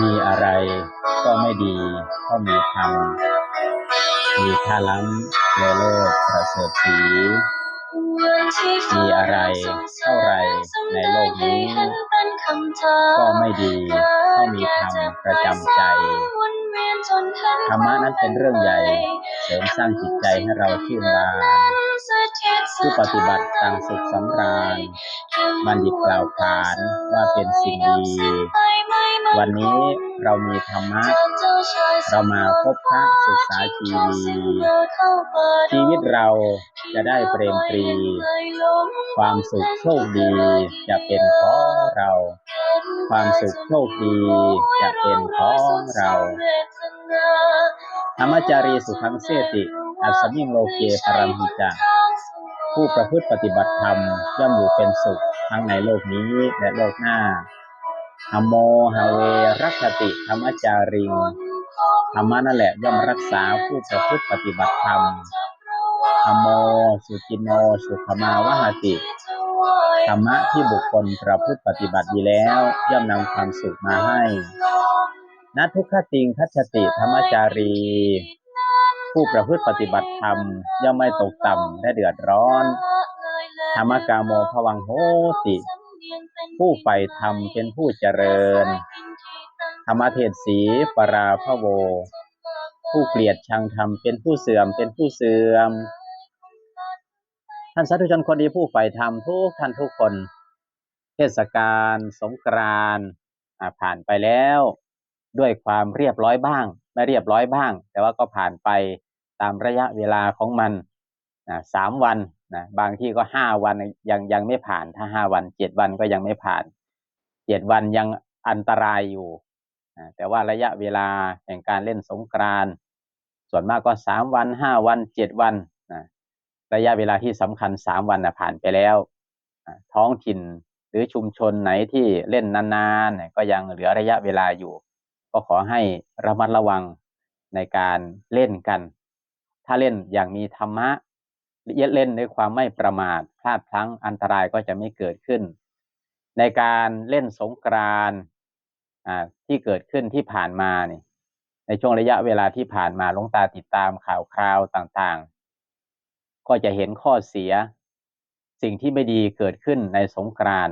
มีอะไรก็ไม่ดีเท่ามีธรรมมีค่าล้ำเลอเลิศประเสริฐสีมีอะไรเท่าไรในโลกนี้ก็ไม่ดีเท่ามีธรรมประจำใจธรรมะนั้นเป็นเรื่องใหญ่เสริมสร้างจิตใจให้เราชื่นบานผู้ปฏิบัติต่างสุขสำราญบัณฑิตกล่าวขานว่าเป็นสิ่งดี วันนี้เรามีธรรมะ เรามาพบพระศึกษาชีวีชีวิตเราจะได้เปรมปรี ความสุขโชคดีจะเป็นของเรา ความสุขโชคดีจะเป็นของเรา ธรรมจารีสุขังเสติ อัสมิงโลเกปรัมหิจาผู้ประพฤติปฏิบัติธรรมย่อมอยู่เป็นสุขทั้งในโลกนี้และโลกหน้า ธรรมโมหาเวรักติธรรมจาริงธรรมะนั่นแหละย่อมรักษาผู้ประพฤติปฏิบัติธรรมธรรมโมสุจินโนสุขมาวหติธรรมะที่บุคคลประพฤติปฏิบัติดีแล้ว ย่อมนำความสุขมาให้นัทุกขติงคัจฉติธรรมจารี ผู้ประพฤติปฏิบัติธรรม ย่อมไม่ตกต่ำและเดือดร้อน ธรรมกาโมภวังโหติ ผู้ใฝ่ธรรมเป็นผู้เจริญ ธรรมเทศสีปราพโว ผู้เกลียดชังธรรมเป็นผู้เสื่อมเป็นผู้เสื่อม ท่านสาธุชนคนดีผู้ใฝ่ธรรมทุกท่านทุกคน เทศกาลสงกรานต์ผ่านไปแล้ว ด้วยความเรียบร้อยบ้าง ไม่เรียบร้อยบ้าง แต่ว่าก็ผ่านไปตามระยะเวลาของมันสามวัน นะบางที่ก็ห้าวันยังยังไม่ผ่าน ถ้าห้าวันเจ็ดวันก็ยังไม่ผ่านเจ็ดวันยังอันตรายอยู่นะแต่ว่าระยะเวลาแห่งการเล่นสงกรานต์ส่วนมากก็สามวันห้าวันเจ็ดวันนะระยะเวลาที่สำคัญสามวันนะผ่านไปแล้ว ท้องถิ่นหรือชุมชนไหนที่เล่นนานๆก็ยังเหลือระยะเวลาอยู่ ก็ขอให้ระมัดระวังในการเล่นกัน ถ้าเล่นอย่างมีธรรมะ เล่นด้วยความไม่ประมาทพลาดพลั้งอันตรายก็จะไม่เกิดขึ้น ในการเล่นสงกรานที่เกิดขึ้นที่ผ่านมานี่ในช่วงระยะเวลาที่ผ่านมาลงตาติดตามข่าวคราวต่างๆ ก็จะเห็นข้อเสีย สิ่งที่ไม่ดีเกิดขึ้นในสงกราน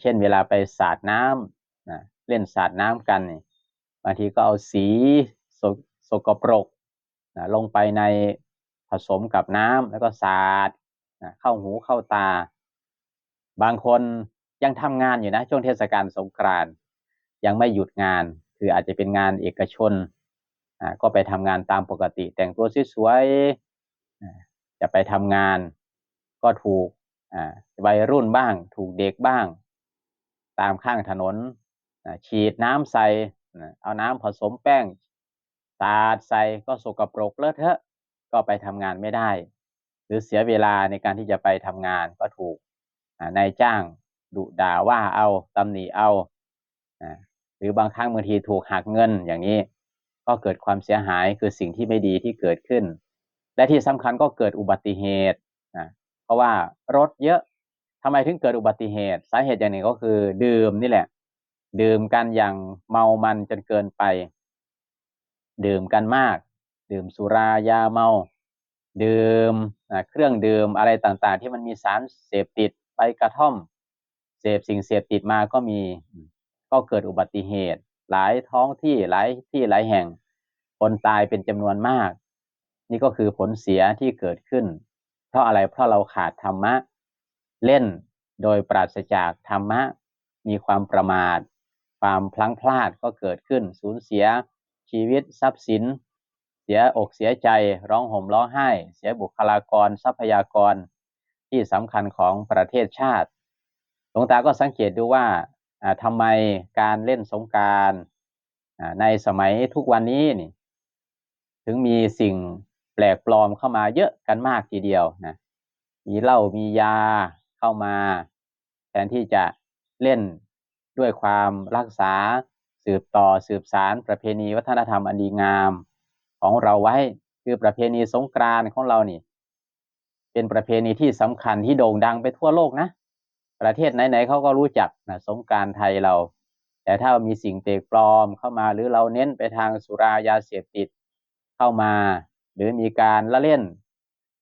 เช่นเวลาไปสาดน้ำนะเล่นสาดน้ำกันบางทีก็เอาสีสกสกปรกนะลงไปใน ผสมกับน้ำแล้วก็สาดนะเข้าหูเข้าตา บางคนยังทำงานอยู่นะ ช่วงเทศกาลสงกรานต์ยังไม่หยุดงาน คืออาจจะเป็นงานเอกชนก็ไปทำงานตามปกติ แต่งตัวสวยๆจะไปทำงาน ก็ถูกวัยรุ่นบ้าง ถูกเด็กบ้าง ตามข้างถนนฉีดน้ำใส่เอาน้ำผสมแป้งสาดใส่ก็สกปรกเลอะเทอะ ก็ไปทำงานไม่ได้ หรือเสียเวลาในการที่จะไปทำงานก็ถูกนายจ้างดุด่าว่าเอาตำหนิเอาหรือบางครั้งบางทีถูกหักเงินอย่างนี้ ก็เกิดความเสียหายคือสิ่งที่ไม่ดีที่เกิดขึ้น และที่สำคัญก็เกิดอุบัติเหตุนะเพราะว่ารถเยอะทำไมถึงเกิดอุบัติเหตุ สาเหตุอย่างหนึ่งก็คือ ดื่มนี่แหละ ดื่มกันอย่างเมามันจนเกินไป ดื่มกันมาก ดื่มสุรายาเมา ดื่มเครื่องดื่มอะไรต่างๆ ที่มันมีสารเสพติดไปกระท่อม เสพสิ่งเสพติดมาก็มีก็เกิดอุบัติเหตุ หลายท้องที่หลายที่หลายแห่ง คนตายเป็นจำนวนมาก นี่ก็คือผลเสียที่เกิดขึ้น เพราะอะไรเพราะเราขาดธรรมะ เล่นโดยปราศจากธรรมะ มีความประมาท ความพลั้งพลาดก็เกิดขึ้น สูญเสียชีวิตทรัพย์สิน เสียอกเสียใจร้องห่มร้องไห้ เสียบุคลากรทรัพยากรที่สำคัญของประเทศชาติหลวงตาก็สังเกตดูว่าอ่าทำไมการเล่นสงการในสมัยทุกวันนี้นี่ถึงมีสิ่งแปลกปลอมเข้ามาเยอะกันมากทีเดียวนะมีเหล้ามียาเข้ามา แทนที่จะเล่นด้วยความรักษาสืบต่อสืบสารประเพณีวัฒนธรรมอันดีงาม ของเราไว้ คือประเพณีสงกรานต์ของเรานี่ เป็นประเพณีที่สำคัญที่โด่งดังไปทั่วโลกนะ ประเทศไหนๆเขาก็รู้จักนะสงกรานต์ไทยเรา แต่ถ้ามีสิ่งเปลกปลอมเข้ามาหรือเราเน้นไปทางสุรายาเสพติดเข้ามา หรือมีการละเล่น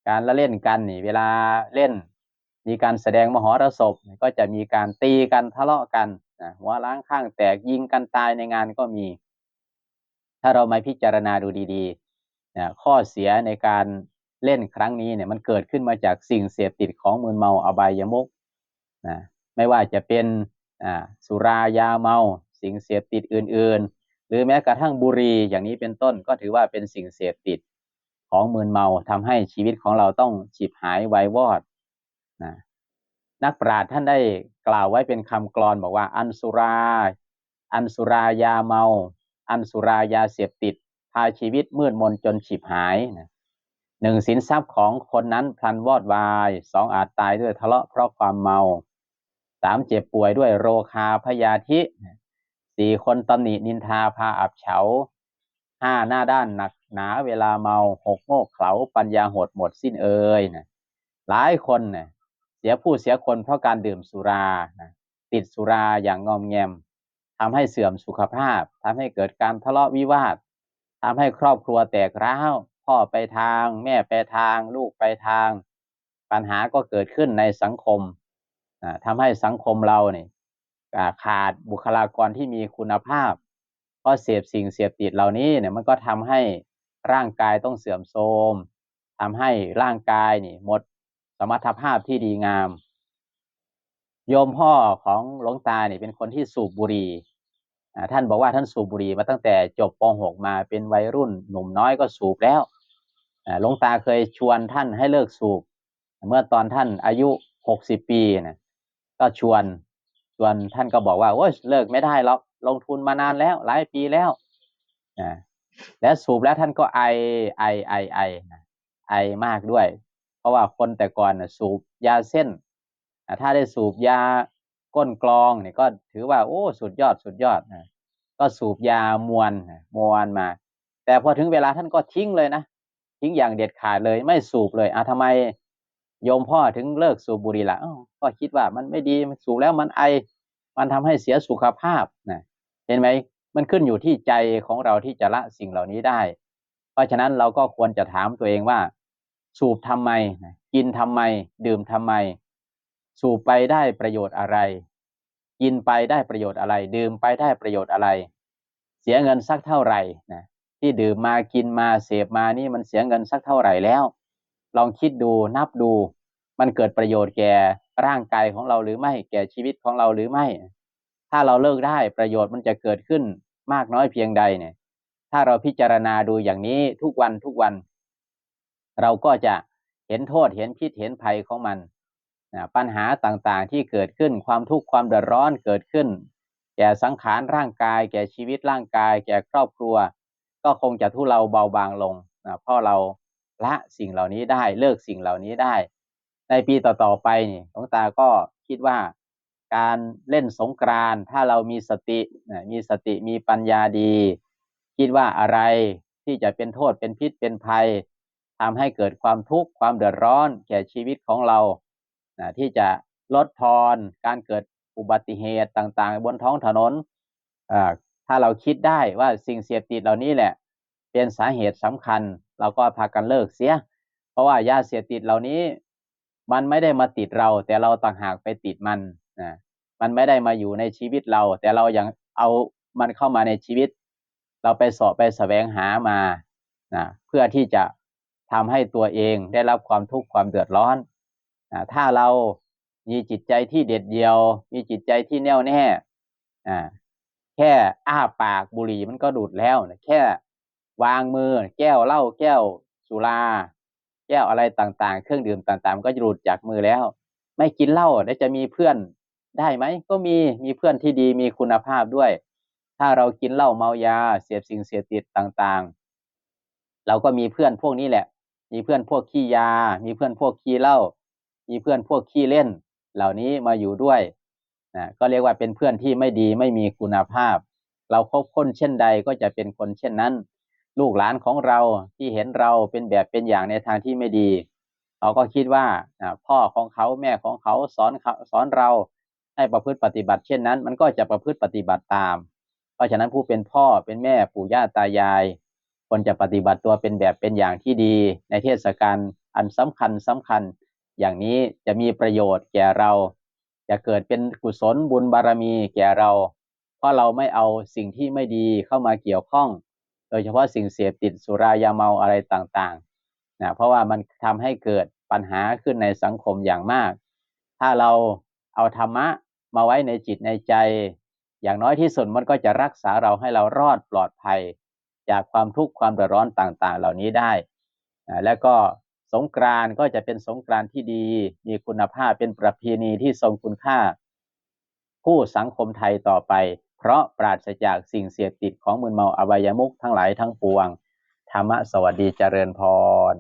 การละเล่นกันนี่ เวลาเล่น มีการแสดงมหรสพก็จะมีการตีกันทะเลาะกันนะหัวล้างข้างแตกยิงกันตายในงานก็มี ถ้าเรามาพิจารณาดูดีๆนะข้อเสียในการเล่นครั้งนี้เนี่ยมันเกิดขึ้นมาจากสิ่งเสพติดของมืนเมาอบายมุกนะไม่ว่าจะเป็นสุรายาเมา สิ่งเสพติดอื่น ๆ หรือแม้กระทั่งบุหรี่อย่างนี้เป็นต้นก็ถือว่าเป็นสิ่งเสพติดของมืนเมาทำให้ชีวิตของเราต้องฉิบหายไววอดนะนักปราชญ์ท่านได้กล่าวไว้เป็นคำกลอนบอกว่า อันสุรา อันสุรายาเมา อันสุรายาเสพติด พาชีวิตมืดมนจนฉิบหายนะหนึ่งสินทรัพย์ของคนนั้นพลันวอดวายสองอาจตายด้วยทะเลาะเพราะความเมาสามเจ็บป่วยด้วยโรคาพยาธิสี่คนตำหนินินทาพาอับเฉาห้าหน้าด้านหนักหนาเวลาเมาหกโมกเขลาปัญญาหดหมดสิ้นเอ่ยนะหลายคนเนี่ยเสียผู้เสียคนเพราะการดื่มสุรานะติดสุราอย่างงอมแงม ทำให้เสื่อมสุขภาพทำให้เกิดการทะเลาะวิวาททำให้ครอบครัวแตกร้าว พ่อไปทาง แม่ไปทาง ลูกไปทาง ปัญหาก็เกิดขึ้นในสังคมทำให้สังคมเราเนี่ยขาดบุคลากรที่มีคุณภาพเพราะเสพสิ่งเสพติดเหล่านี้เนี่ยมันก็ทำให้ร่างกายต้องเสื่อมโทรมทำให้ร่างกายนี่หมดสมรรถภาพที่ดีงาม โยมพ่อของหลวงตาเนี่ยเป็นคนที่สูบบุหรี่ท่านบอกว่าท่านสูบบุหรี่มาตั้งแต่จบป .6 มาเป็นวัยรุ่น หนุ่มน้อยก็สูบแล้วหลวงตาเคยชวนท่านให้เลิกสูบ เมื่อตอนท่านอายุหกสิบปีนะก็ชวนชวนท่านก็บอกว่าโอ้ยเลิกไม่ได้หรอกลงทุนมานานแล้วหลายปีแล้วนะแล้วสูบแล้วท่านก็ไอไอไอไอไอมากด้วย เพราะว่าคนแต่ก่อนนะสูบยาเส้น ถ้าได้สูบยาก้นกรองเนี่ยก็ถือว่าโอ้สุดยอดสุดยอดนะก็สูบยามวนมวนมา แต่พอถึงเวลาท่านก็ทิ้งเลยนะทิ้งอย่างเด็ดขาดเลยไม่สูบเลยอะทำไมโยมพ่อถึงเลิกสูบบุหรี่ละก็คิดว่ามันไม่ดีมันสูบแล้วมันไอ มันทำให้เสียสุขภาพนะเห็นไหมมันขึ้นอยู่ที่ใจของเราที่จะละสิ่งเหล่านี้ได้ เพราะฉะนั้นเราก็ควรจะถามตัวเองว่า สูบทำไมกินทำไม ดื่มทำไม สูบไปได้ประโยชน์อะไร กินไปได้ประโยชน์อะไร ดื่มไปได้ประโยชน์อะไร เสียเงินสักเท่าไหร่นะที่ดื่มมากินมาเสพมานี่มันเสียเงินสักเท่าไหร่แล้ว ลองคิดดูนับดู มันเกิดประโยชน์แก่ร่างกายของเราหรือไม่แก่ชีวิตของเราหรือไม่ ถ้าเราเลิกได้ประโยชน์มันจะเกิดขึ้นมากน้อยเพียงใดเนี่ย ถ้าเราพิจารณาดูอย่างนี้ทุกวันทุกวัน เราก็จะเห็นโทษเห็นพิษเห็นภัยของมัน ปัญหาต่างๆที่เกิดขึ้นความทุกข์ความเดือดร้อนเกิดขึ้น แก่สังขารร่างกาย แก่ชีวิตร่างกาย แก่ครอบครัว ก็คงจะทุเลาเบาบางลงนะเพราะเราละสิ่งเหล่านี้ได้เลิกสิ่งเหล่านี้ได้ ในปีต่อๆไปนี่หลวงตาก็คิดว่าการเล่นสงกรานถ้าเรามีสติมีสติมีปัญญาดี คิดว่าอะไรที่จะเป็นโทษเป็นพิษเป็นภัยทำให้เกิดความทุกข์ความเดือดร้อน แก่ชีวิตของเรา ที่จะลดทอนการเกิดอุบัติเหตุต่างๆ บนท้องถนนถ้าเราคิดได้ว่าสิ่งเสพติดเหล่านี้แหละ เป็นสาเหตุสำคัญ เราก็พากันเลิกเสีย เพราะว่ายาเสพติดเหล่านี้ มันไม่ได้มาติดเรา แต่เราต่างหากไปติดมันนะมันไม่ได้มาอยู่ในชีวิตเรา แต่เรายังเอามันเข้ามาในชีวิต เราไปสอบไปแสวงหามานะเพื่อที่จะทำให้ตัวเองได้รับความทุกข์ความเดือดร้อน ถ้าเรามีจิตใจที่เด็ดเดียว มีจิตใจที่แน่วแน่แค่อ้าปากบุหรี่มันก็ดูดแล้วนะแค่วางมือ แก้วเหล้าแก้วสุรา แก้วอะไรต่างๆ เครื่องดื่มต่างๆ ก็จะหลุดจากมือแล้ว ไม่กินเหล้าได้จะมีเพื่อนได้ไหมก็มีมีเพื่อนที่ดีมีคุณภาพด้วย ถ้าเรากินเหล้าเมายาเสียบสิ่งเสียติดต่างๆ เราก็มีเพื่อนพวกนี้แหละ มีเพื่อนพวกขี้ยา มีเพื่อนพวกขี้เหล้า มีเพื่อนพวกขี้เล่น เหล่านี้มาอยู่ด้วยนะก็เรียกว่าเป็นเพื่อนที่ไม่ดีไม่มีคุณภาพ เราคบคนเช่นใดก็จะเป็นคนเช่นนั้น ลูกหลานของเราที่เห็นเราเป็นแบบเป็นอย่างในทางที่ไม่ดี เขาก็คิดว่าพ่อของเขาแม่ของเขาสอนเขาสอนเราให้ประพฤติปฏิบัติเช่นนั้น มันก็จะประพฤติปฏิบัติตาม เพราะฉะนั้นผู้เป็นพ่อเป็นแม่ปู่ย่าตายายควรจะปฏิบัติตัวเป็นแบบเป็นอย่างที่ดี ในเทศกาลอันสำคัญสำคัญ อย่างนี้จะมีประโยชน์แก่เรา จะเกิดเป็นกุศลบุญบารมีแก่เรา เพราะเราไม่เอาสิ่งที่ไม่ดีเข้ามาเกี่ยวข้อง โดยเฉพาะสิ่งเสพติดสุรายาเมาอะไรต่างๆนะเพราะว่ามันทำให้เกิดปัญหาขึ้นในสังคมอย่างมาก ถ้าเราเอาธรรมะมาไว้ในจิตในใจ อย่างน้อยที่สุดมันก็จะรักษาเราให้เรารอดปลอดภัย จากความทุกข์ความเดือดร้อนต่างๆ เหล่านี้ได้ และก็ สงกรานก็จะเป็นสงกรานที่ดี มีคุณภาพเป็นประเพณีที่ทรงคุณค่าผู้สังคมไทยต่อไป เพราะปราศจากสิ่งเสพติดของมึนเมาอบายมุขทั้งหลายทั้งปวง ธรรมะสวัสดีเจริญพร